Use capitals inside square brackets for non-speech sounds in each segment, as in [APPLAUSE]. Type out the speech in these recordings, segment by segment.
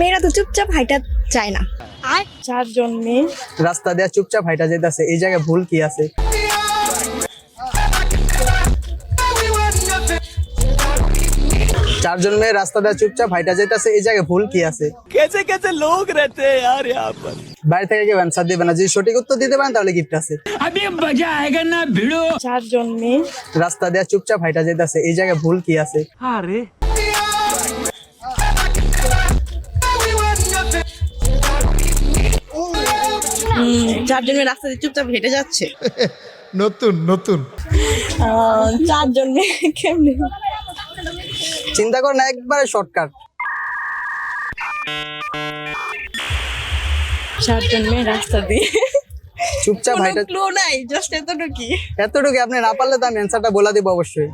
মেয়েরা তো চুপচাপ হাইটা চায় না চারজন মেয়ে রাস্তা দেয়া চুপচাপ হাইটা যেতেছে এই জায়গায় ভুল কি আছে চারজন মেয়ে রাস্তা দেয়া চুপচাপ হাইটা যেতেছে এই জায়গায় ভুল কি আছে कैसे कैसे लोग रहते हैं यार यहाँ पर বাইরে থেকে কেউ অ্যান্সার দেবে না যদি সঠিক উত্তর দিতে পারেন তাহলে গিফট আছে अभी मजा आएगा ना भिड़ो চারজন মেয়ে রাস্তা দেয়া চুপচাপ হাইটা যেতেছে এই জায়গায় ভুল কি আছে अरे চারজন মেয়ে রাস্তা দিয়ে চুপচাপ হেঁটে যাচ্ছে। [LAUGHS] নতুন নতুন। চারজন মেয়ে কেমনি? চিন্তা কর না একবারে শর্টকাট চারজন মেয়ে রাস্তা দিয়ে। চুপচাপ ভাইটা ক্লু নাই জাস্ট এতটুকু এতটুকু আপনি না পারলে তো আমি অ্যানসারটা বলে দেব অবশ্যই।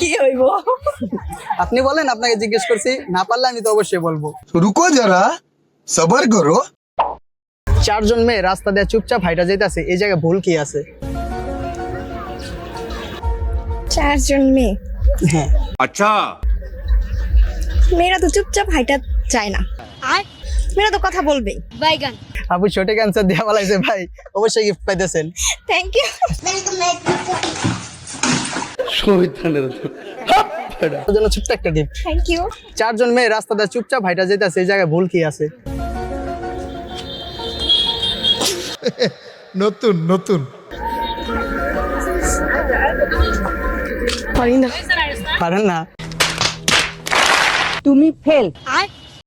কি হইব? আপনি বলেন আপনাকে জিজ্ঞেস করছি না পারলে আমি তো অবশ্যই বলব। রুকো যারা সবার করো। চারজন মেয়ে রাস্তা দিয়ে চুপচাপ হাইটা যাইতেছে এই জায়গায় ভুল কি আছে? চারজন মেয়ে? হ্যাঁ। আচ্ছা। মেয়েরা তো চুপচাপ হাইটা চায় না। আর? মেয়েরা তো কথা বলবে বাইগান। আপু ছোট ক্যান্সার দেওয়া বলাইছে ভাই। অবশ্যই গিফট পাইতেছেন। থ্যাংক ইউ শহীদানের জন্য। ছোট্ট একটা চারজন মেয়ে রাস্তা দিয়ে চুপচাপ হাইটা যেতেছে এই জায়গায় ভুল কি আছে? নতুন নতুন। পারেন। না। তুমি ফেল